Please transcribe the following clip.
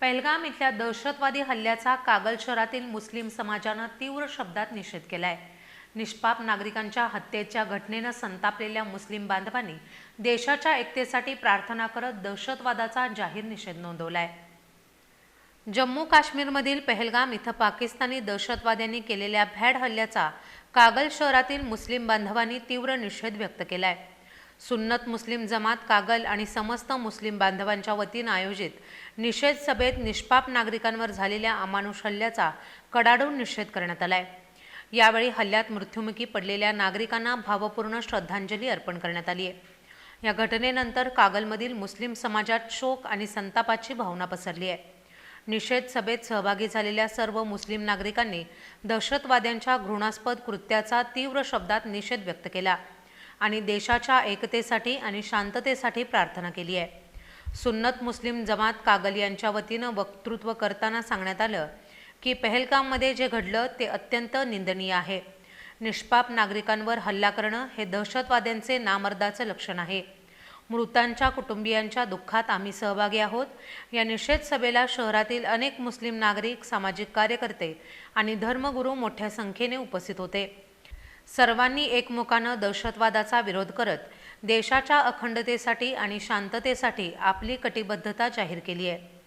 पहलगाम इथल्या दहशतवादी हल्ल्याचा कागल शहरातील मुस्लिम समाजानं तीव्र शब्दात निषेध केलाय. निष्पाप नागरिकांच्या हत्येच्या घटनेनं संतापलेल्या मुस्लिम बांधवांनी देशाच्या एकतेसाठी प्रार्थना करत दहशतवादाचा जाहीर निषेध नोंदवलाय. जम्मू काश्मीरमधील पहलगाम इथं पाकिस्तानी दहशतवाद्यांनी केलेल्या भॅड हल्ल्याचा कागल शहरातील मुस्लिम बांधवांनी तीव्र निषेध व्यक्त केलाय. सुन्नत मुस्लिम जमात कागल आणि समस्त मुस्लिम बांधवांच्या वतीनं आयोजित निषेध सभेत निष्पाप नागरिकांवर झालेल्या अमानुष हल्ल्याचा कडाडून निषेध करण्यात आलाय. यावेळी हल्ल्यात मृत्युमुखी पडलेल्या नागरिकांना भावपूर्ण श्रद्धांजली अर्पण करण्यात आली आहे या घटनेनंतर कागलमधील मुस्लिम समाजात शोक आणि संतापाची भावना पसरली आहे निषेध सभेत सहभागी झालेल्या सर्व मुस्लिम नागरिकांनी दहशतवाद्यांच्या घृणास्पद कृत्याचा तीव्र शब्दात निषेध व्यक्त केला. आणि देशाच्या एकतेसाठी आणि शांततेसाठी प्रार्थना केली आहे. सुन्नत मुस्लिम जमात कागल यांच्या वतीनं वक्तृत्व करताना सांगण्यात आलं की पहलगाममध्ये जे घडलं ते अत्यंत निंदनीय आहे. निष्पाप नागरिकांवर हल्ला करणं हे दहशतवाद्यांचे नामर्दाचं लक्षण आहे. मृतांच्या कुटुंबियांच्या दुःखात आम्ही सहभागी आहोत. या निषेध सभेला शहरातील अनेक मुस्लिम नागरिक सामाजिक कार्यकर्ते आणि धर्मगुरू मोठ्या संख्येने उपस्थित होते. सर्वांनी एकमुखानं दहशतवादाचा विरोध करत देशाच्या अखंडतेसाठी आणि शांततेसाठी आपली कटिबद्धता जाहीर केली आहे.